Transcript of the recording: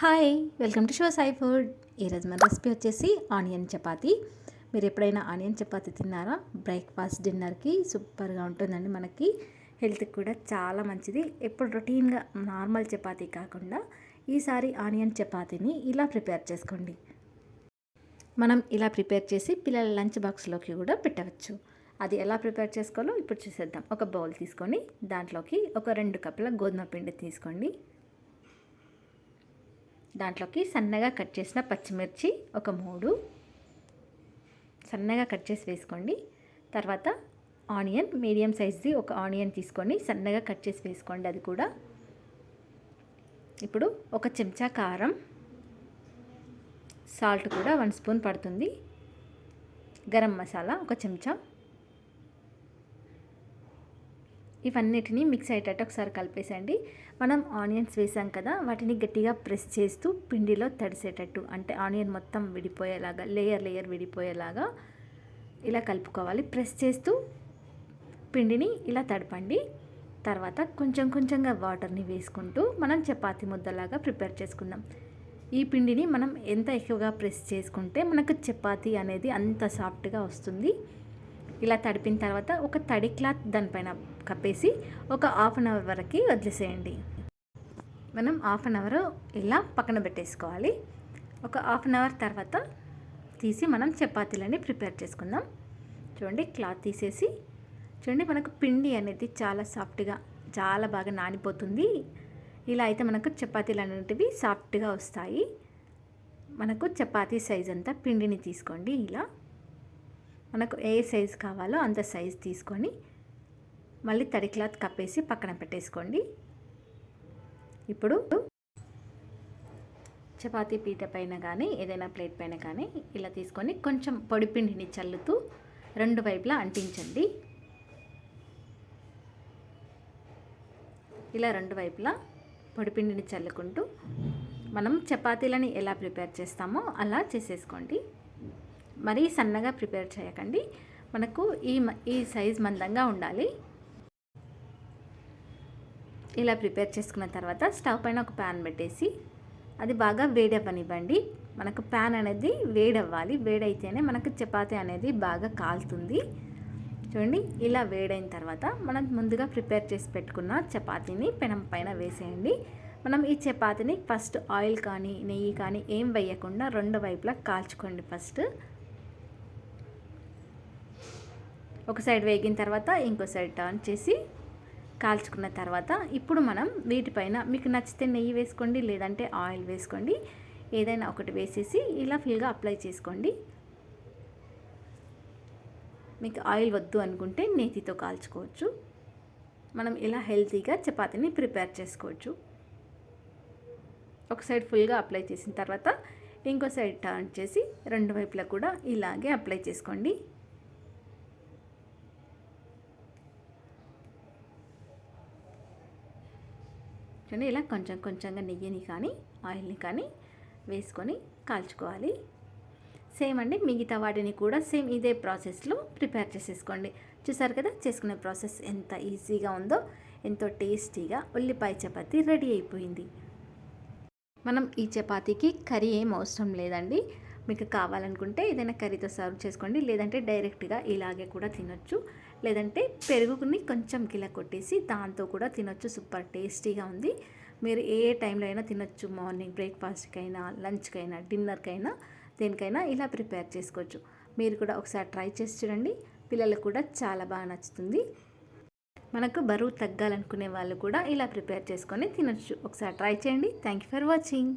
Hi welcome to show Sai food. ఈరోజు మన recipe వచ్చేసి ఆనియన్ చపాతీ. మీరు ఎప్పుడైనా ఆనియన్ చపాతీ తిన్నారా? బ్రేక్ఫాస్ట్ డిన్నర్కి సూపర్గా ఉంటుందండి మనకి. హెల్త్కి కూడా చాలా మంచిది. ఎప్పుడు రొటీన్గా నార్మల్ చపాతీ కాకుండా ఈసారి ఆనియన్ చపాతీని ఇలా ప్రిపేర్ చేసుకోండి. మనం ఇలా ప్రిపేర్ చేసి పిల్లల లంచ్ బాక్స్లోకి కూడా పెట్టవచ్చు. అది ఎలా ప్రిపేర్ చేసుకోవాలో ఇప్పుడు చూసేద్దాం. ఒక బౌల్ తీసుకొని దాంట్లోకి ఒక రెండు కప్పుల గోధుమ పిండి తీసుకోండి. దాంట్లోకి సన్నగా కట్ చేసిన పచ్చిమిర్చి ఒక మూడు. సన్నగా కట్ చేసి వేసుకోండి. తర్వాత ఆనియన్ మీడియం సైజ్ది ఒక ఆనియన్ తీసుకొని సన్నగా కట్ చేసి వేసుకోండి అది కూడా. ఇప్పుడు ఒక చెంచా కారం సాల్ట్ కూడా వన్ స్పూన్ పడుతుంది. గరం మసాలా ఒక చెంచా. ఇవన్నిటిని మిక్స్ అయ్యేటట్టు ఒకసారి కలిపేసండి మనం ఆనియన్స్ వేసాం కదా వాటిని గట్టిగా ప్రెస్ చేస్తూ పిండిలో తడిసేటట్టు అంటే ఆనియన్ మొత్తం విడిపోయేలాగా లేయర్ లేయర్ విడిపోయేలాగా ఇలా కలుపుకోవాలి. ప్రెస్ చేస్తూ పిండిని ఇలా తడపండి. తర్వాత కొంచెం కొంచెంగా వాటర్ని వేసుకుంటూ మనం చపాతి ముద్దలాగా ప్రిపేర్ చేసుకుందాం. ఈ పిండిని మనం ఎంత ఎక్కువగా ప్రెస్ చేసుకుంటే మనకు చపాతీ అనేది అంత సాఫ్ట్గా వస్తుంది. ఇలా తడిపిన తర్వాత ఒక తడి క్లాత్ దానిపైన కప్పేసి ఒక హాఫ్ అన్ అవర్ వరకు వదిలేసేయండి. మనం హాఫ్ అన్ అవర్ ఇలా పక్కన పెట్టేసుకోవాలి. ఒక హాఫ్ అన్ అవర్ తర్వాత తీసి మనం చపాతీలని ప్రిపేర్ చేసుకుందాం. చూడండి క్లాత్ తీసేసి చూడండి మనకు పిండి అనేది చాలా సాఫ్ట్గా చాలా బాగా నానిపోతుంది. ఇలా అయితే మనకు చపాతీలు అనేటివి సాఫ్ట్గా వస్తాయి. మనకు చపాతీ సైజ్ అంతా పిండిని తీసుకోండి ఇలా. మనకు ఏ సైజ్ కావాలో అంత సైజ్ తీసుకొని మళ్ళీ తడి క్లాత్ కప్పేసి పక్కన పెట్టేసుకోండి. ఇప్పుడు చపాతీ పీట పైన కానీ ఏదైనా ప్లేట్ పైన కానీ ఇలా తీసుకొని కొంచెం పొడిపిండిని చల్లుతూ రెండు వైపులా అంటించండి. ఇలా రెండు వైపులా పొడిపిండిని చల్లుకుంటూ మనం చపాతీలని ఎలా ప్రిపేర్ చేస్తామో అలా చేసేసుకోండి. మరీ సన్నగా ప్రిపేర్ చేయకండి. మనకు ఈ ఈ సైజ్ మందంగా ఉండాలి. ఇలా ప్రిపేర్ చేసుకున్న తర్వాత స్టవ్ పైన ఒక ప్యాన్ పెట్టేసి అది బాగా వేడవ్వనివ్వండి. మనకు ప్యాన్ అనేది వేడవ్వాలి. వేడైతేనే మనకు చపాతీ అనేది బాగా కాలుతుంది. చూడండి ఇలా వేడైన తర్వాత మనం ముందుగా ప్రిపేర్ చేసి పెట్టుకున్న చపాతీని పెనం పైన వేసేయండి. మనం ఈ చపాతీని ఫస్ట్ ఆయిల్ కానీ నెయ్యి కానీ ఏం వేయకుండా రెండు వైపులా కాల్చుకోండి ఫస్ట్. ఒక సైడ్ వేగిన తర్వాత ఇంకో సైడ్ టర్న్ చేసి కాల్చుకున్న తర్వాత ఇప్పుడు మనం వీటిపైన మీకు నచ్చితే నెయ్యి వేసుకోండి లేదంటే ఆయిల్ వేసుకోండి. ఏదైనా ఒకటి వేసేసి ఇలా ఫుల్గా అప్లై చేసుకోండి. మీకు ఆయిల్ వద్దు అనుకుంటే నేతితో కాల్చుకోవచ్చు. మనం ఇలా హెల్తీగా చపాతీని ప్రిపేర్ చేసుకోవచ్చు. ఒక సైడ్ ఫుల్గా అప్లై చేసిన తర్వాత ఇంకో సైడ్ టర్న్ చేసి రెండు వైపులా కూడా ఇలాగే అప్లై చేసుకోండి. చూడండి ఇలా కొంచెం కొంచెంగా నెయ్యిని కానీ ఆయిల్ని కానీ వేసుకొని కాల్చుకోవాలి. సేమ్ అండి మిగతా వాటిని కూడా సేమ్ ఇదే ప్రాసెస్లో ప్రిపేర్ చేసేసుకోండి. చూసారు కదా చేసుకునే ప్రాసెస్ ఎంత ఈజీగా ఉందో ఎంతో టేస్టీగా ఉల్లిపాయ చపాతి రెడీ అయిపోయింది. మనం ఈ చపాతీకి కర్రీ ఏం అవసరం లేదండి. మీకు కావాలనుకుంటే ఏదైనా కర్రీతో సర్వ్ చేసుకోండి. లేదంటే డైరెక్ట్గా ఇలాగే కూడా తినొచ్చు. లేదంటే పెరుగుని కొంచెం కిల కొట్టేసి దాంతో కూడా తినొచ్చు. సూపర్ టేస్టీగా ఉంది. మీరు ఏ టైంలో అయినా తినొచ్చు. మార్నింగ్ బ్రేక్ఫాస్ట్కైనా లంచ్కైనా డిన్నర్కైనా దేనికైనా ఇలా ప్రిపేర్ చేసుకోవచ్చు. మీరు కూడా ఒకసారి ట్రై చేసి చూడండి. పిల్లలకు కూడా చాలా బాగా నచ్చుతుంది. మనకు బరువు తగ్గాలనుకునే వాళ్ళు కూడా ఇలా ప్రిపేర్ చేసుకొని తినొచ్చు. ఒకసారి ట్రై చేయండి. Thank you for watching.